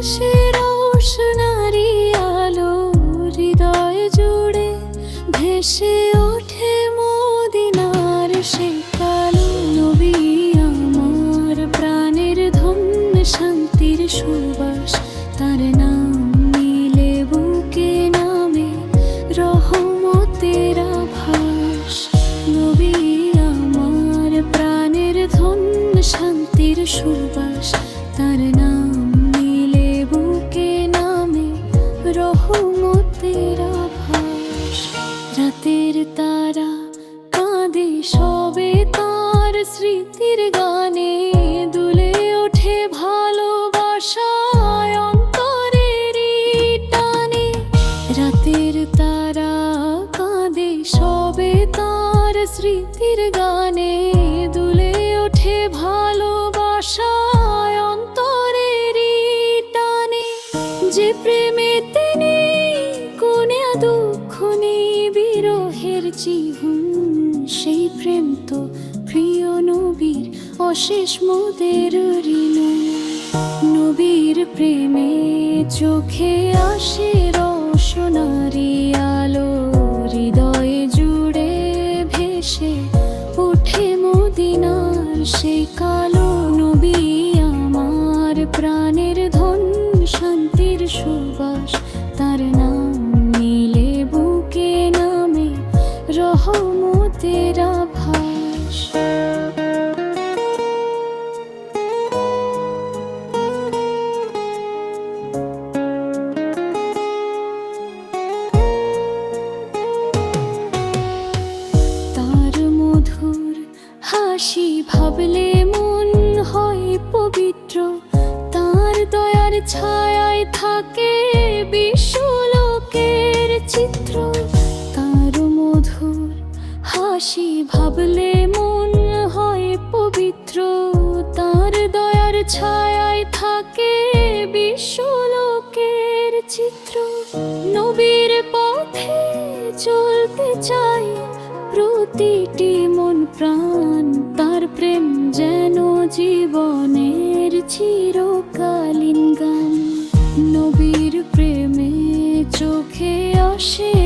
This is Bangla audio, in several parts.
আসে রোশনারি আলো হৃদয় জুড়ে ভেসে ওঠে মদিনার সে কালো নবী। আমার প্রাণের ধন্য শান্তির সুবাস, তার নাম নিলে বুকে নামে রহমতের আভাস। নবী, আমার প্রাণের ধন্য শান্তির সুবাস, তার জীবন, সেই প্রেম তো প্রিয় নবীর অশেষ মোদের ঋণ। নবীর প্রেমে চোখে আসে রোশনারি আলো, হৃদয়ে জুড়ে ভেসে ওঠে মদিনার সেই কালো নবী। আমার প্রাণের ধন, শান্তির সুবাস, তার ভাবলে মন হয় পবিত্র, তার দয়ার ছায়ায় থাকে বিশ্বলোকের চিত্র। তার মধুর হাসি ভাবলে মন হয় পবিত্র, তার দয়ার ছায়ায় থাকে বিশ্বলোকের চিত্র। নবীর পথে চলতে চাই প্রতিটি মন প্রাণ তার প্রেম যেন জীবনের চিরকালীন গান। নবীর প্রেমে চোখে আসে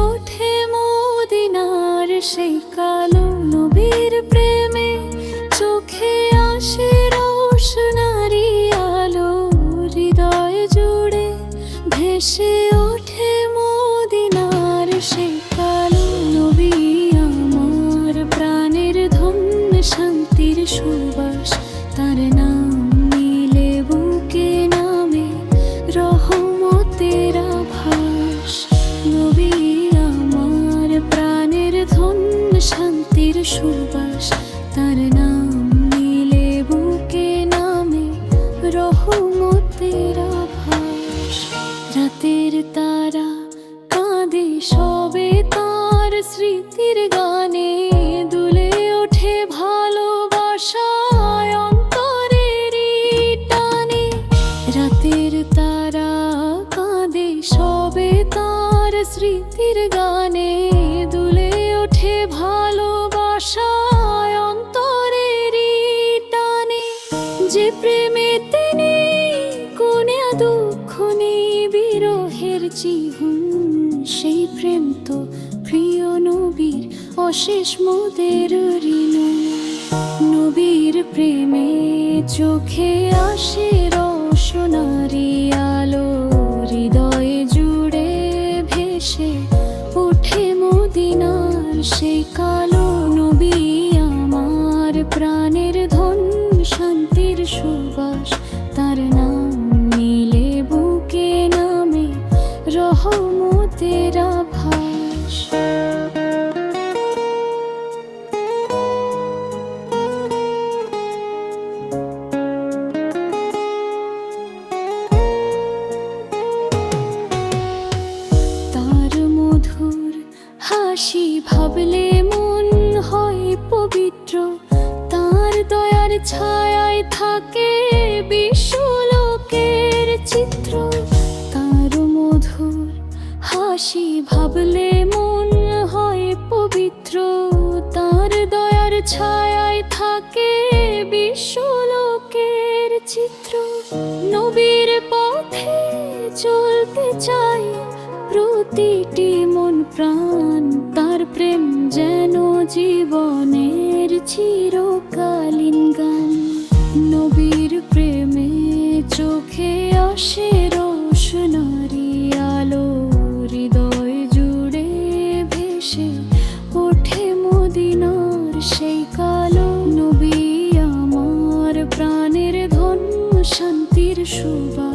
ওঠে মদিনার সেই কালো নবীর প্রেমে চোখে আসে রোশনারি আলো হৃদয় জুড়ে ভেসে সুবাস, তার নাম নিলে বুকে নামে রহমতের আভাস। রাতের তারা কাঁদে সবে তার স্মৃতির গানে, দুলে ওঠে ভালোবাসায় অন্তরের টানে। রাতের তারা কাঁদে সবে তার স্মৃতির গানে, দুলে টানে, যে কোনে দুঃখ সেই প্রেম তো প্রিয় নবীর অশেষ মোদের ঋণ। নবীর প্রেমে চোখে আসে রোশনারি আলো হাসি ভাবলে মন হয় পবিত্র। তার দয়ার ছায়ায় থাকে বিশ্বলোকের চিত্র। তার মধুর হাসি ভাবলে মন হয় পবিত্র। তার দয়ার ছায়ায় থাকে বিশ্বলোকের চিত্র। নবীর পথে চলতে চাই প্রতিটি মন প্রাণ। প্রেম যেন জীবনের চিরকালীন গান। নবীর প্রেমে চোখে আসে রোশনারি আলো, হৃদয় জুড়ে ভেসে ওঠে মদিনার সেই কালো। নবী আমার প্রাণের ধন্য, শান্তির সুবাস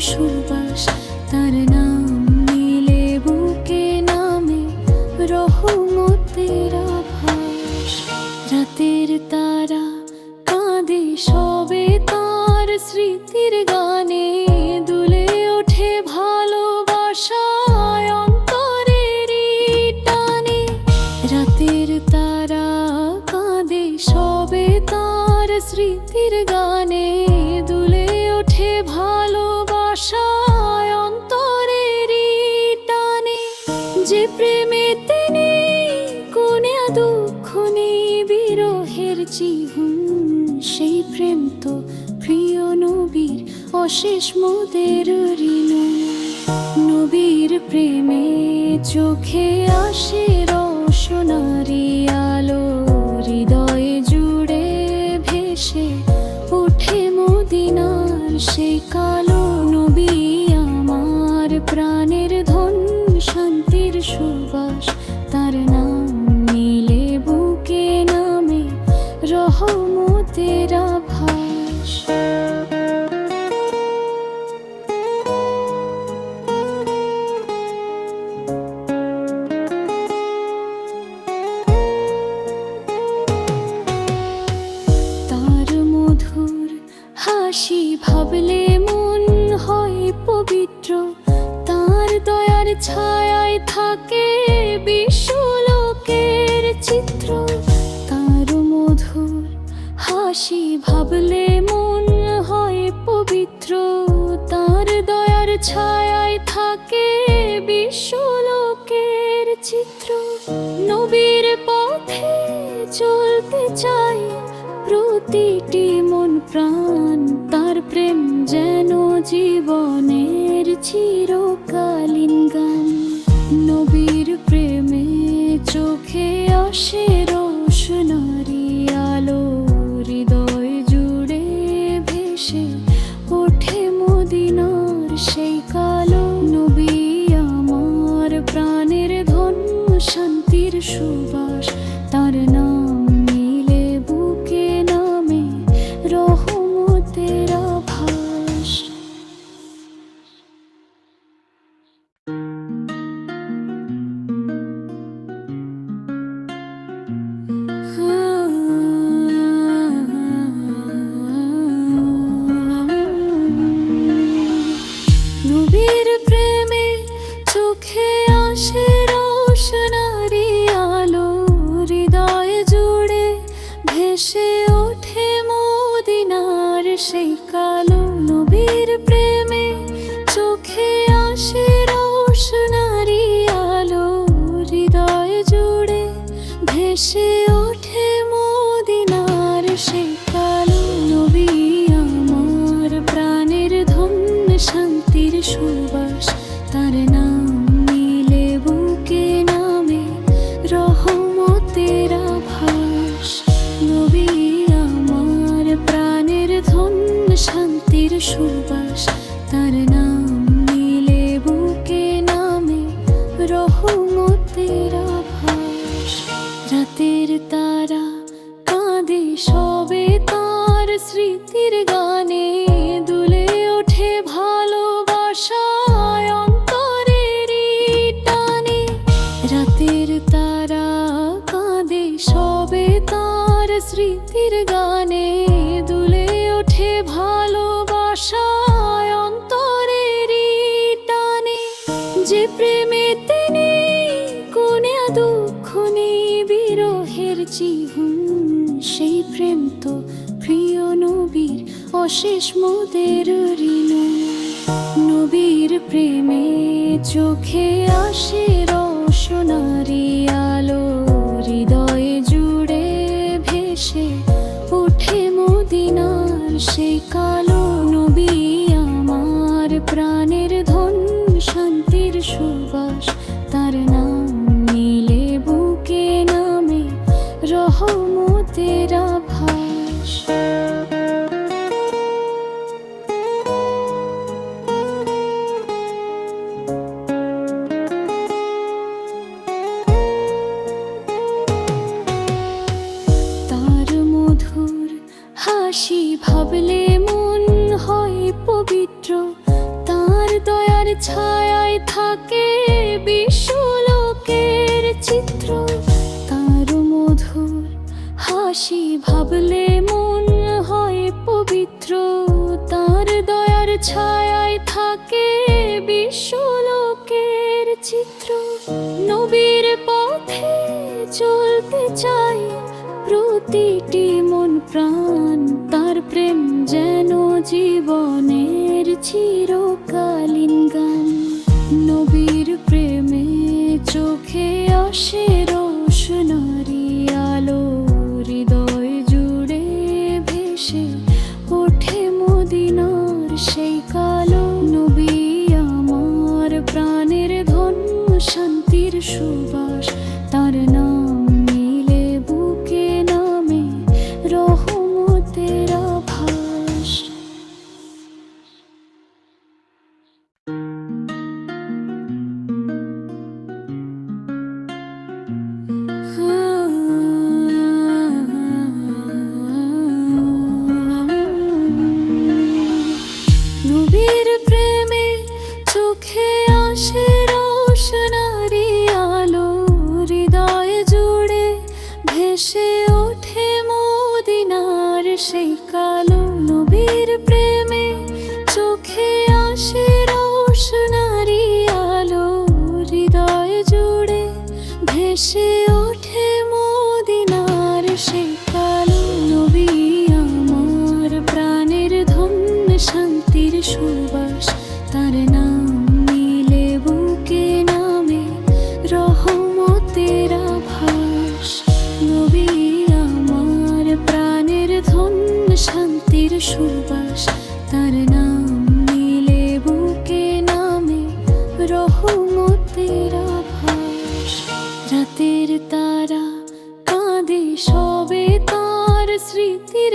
সুবাস, তার নাম নিলে বুকে নামে রহমতের আভাস। রাতের তারা কাঁদে সবে তার স্মৃতির গানে, দুলে ওঠে ভালোবাসায় অন্তরের টানে। রাতের তারা কাঁদে সবে তার স্মৃতির গানে অশেষ মোদের ঋণ। নবীর প্রেমে চোখে আসে রোশনারি ছায়ায় থাকে বিশ্বলোকের চিত্র। নবীর পথে চলতে চাই প্রতিটি মন প্রাণ। তার প্রেম যেন জীবনের চিরকালীন গান। নবীর প্রেমে চোখে আসে শান্তির সুবাস সুবাস, তার নাম নিলে বুকে নামে রহমতের আভাস। নবী আমার প্রাণের ধন্য শান্তির সুবাস, তার নাম নিলে বুকে নামে রহমতের আভাস। রাতের তারা কাঁদে, সবে তার স্মৃতির গানে প্রেম তো প্রিয় নবীর অশেষ মোদের ঋণ। নবীর প্রেমে চোখে আসে রসনারি আলো, হৃদয়ে জুড়ে ভেসে ওঠে মদিনার সে কালো নবী। আমার প্রাণের ধন শান্তির সুবাস রহমতের আভাস। হাসি ভাবলে মন হয় পবিত্র। তার দয়ার ছায়ায় থাকে বিশ্বলোকের চিত্র। নবীর পথে চলতে চাই প্রতিটি মন প্রাণ। তার প্রেম যেন জীবনের চিরকালীন গান। নবীর প্রেমে চোখে আসে ভেসে ওঠে মদিনার সেই কালো নবী আমার প্রাণের ধন্য শান্তির সুবাস। তার নাম নিলে বুকে নামে রহমতের আভাস। নবী আমার প্রাণের ধন্য শান্তির সুবাস। তার নাম নিলে বুকে নামে রহমতের রাতের তারা কাঁদে সবে তার স্মৃতির